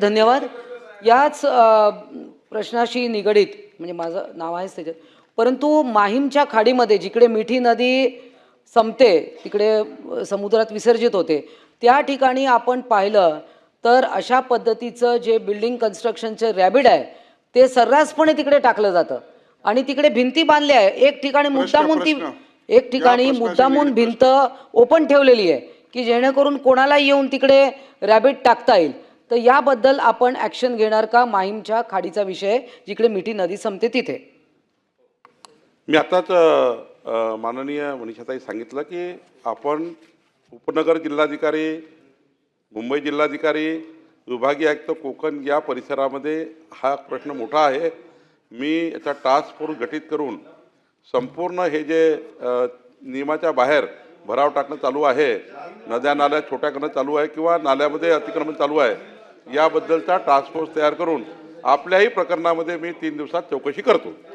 धन्यवाद. याच प्रश्नाशी निगडीत म्हणजे माझं नाव आहेच त्याच्यात परंतु माहीमच्या खाडीमध्ये जिकडे मिठी नदी संपते तिकडे समुद्रात विसर्जित होते त्या ठिकाणी आपण पाहिलं तर अशा पद्धतीचं जे बिल्डिंग कन्स्ट्रक्शनचे रॅबिड आहे ते सर्रासपणे तिकडे टाकलं जातं. आणि तिकडे भिंती बांधल्या आहे एक ठिकाणी मुद्दामून ती. एक ठिकाणी मुद्दामून भिंत ओपन ठेवलेली आहे की जेणेकरून कोणाला येऊन तिकडे रॅबिट टाकता येईल. तर याबद्दल आपण ॲक्शन घेणार का? माहीमच्या खाडीचा विषय जिकडे मिठी नदी संपते तिथे. मी आताच माननीय मनीषाताई सांगितलं की आपण उपनगर जिल्हाधिकारी मुंबई जिल्हाधिकारी विभागीय आयुक्त कोकण या परिसरामध्ये हा प्रश्न मोठा आहे. मी याचा टास्क फोर्स गठीत करून संपूर्ण हे जे नियमाच्या बाहेर भराव टाकणं चालू आहे नद्या नाल्या छोट्या करणं चालू आहे किंवा नाल्यामध्ये अतिक्रमण चालू आहे याबद्दलचा टास्क फोर्स तयार करून आपल्याही प्रकरणामध्ये मी तीन दिवसात चौकशी करतो.